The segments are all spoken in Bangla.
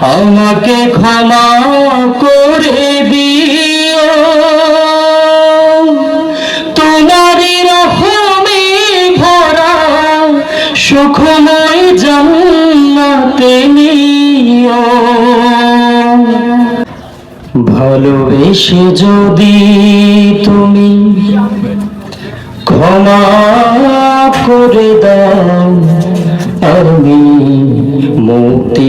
আমাকে ক্ষমা করে দিও। তোমারই রহমে ভরা সুখময় জান্নাতে নিও। ভালোবেসে যদি তুমি ক্ষমা করে দাও, আমি মুক্তি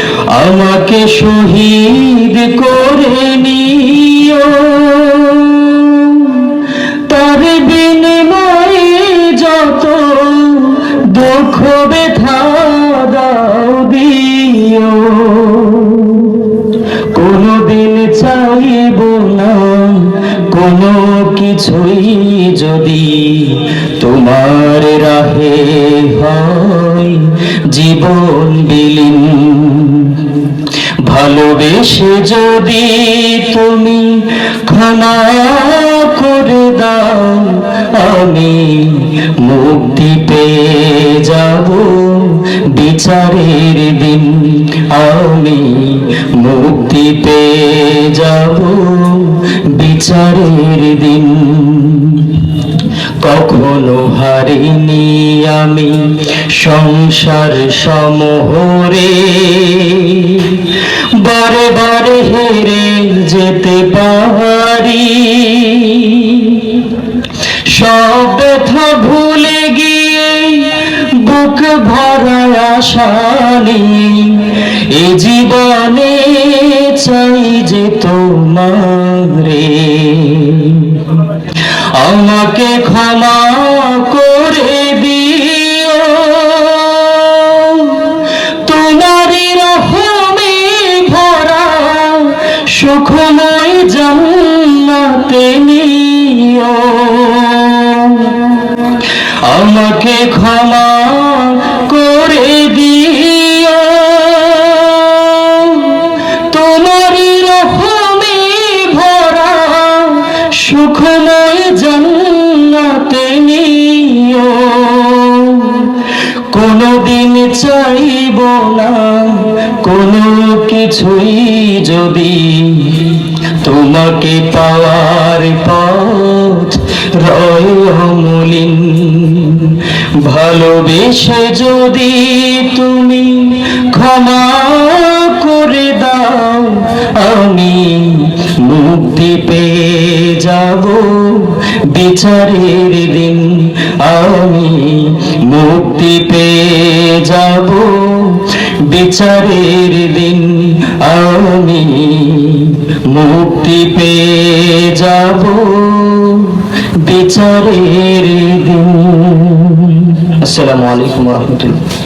আমাকে শহীদ করে নিও। তার বিনিময়ে যত দুঃখ ব্যথা দাও দিও। কোনদিন চাইব না, কোনো কিছুই যদি তোমার রাহে হয় জীবন বিলীন। ভালোবেসে যদি তুমি ক্ষমা করে দাও, আমি মুক্তি পেয়ে যাব। বিচারের দিন, আমি মুক্তি পেয়ে যাব। বিচারের দিন, কখনো হারিনি আমি সংসার সমহরে যেতে পারি। সব ব্যথা ভুলে গিয়ে বুক ভরা আশানি এ জীবনে চাই যে তোমারে আমাকে ক্ষমা জান্নাতে নিও। আমাকে ক্ষমা করে দিও। তোমারই রহমে ভরা সুখময় কিছুই যদি তোমাকে পাওয়ার পথ রয় অমলিন, ভালোবেসে যদি তুমি ক্ষমা করে দাও, আমি মুক্তি পেয়ে যাব বিচারের দিন, আমি মুক্তি পেয়ে যাব। বিচারের দিন আমি মুক্তি পেয়ে যাব। বিচারের দিন। আসসালামু আলাইকুম রহমতুল্লাহ।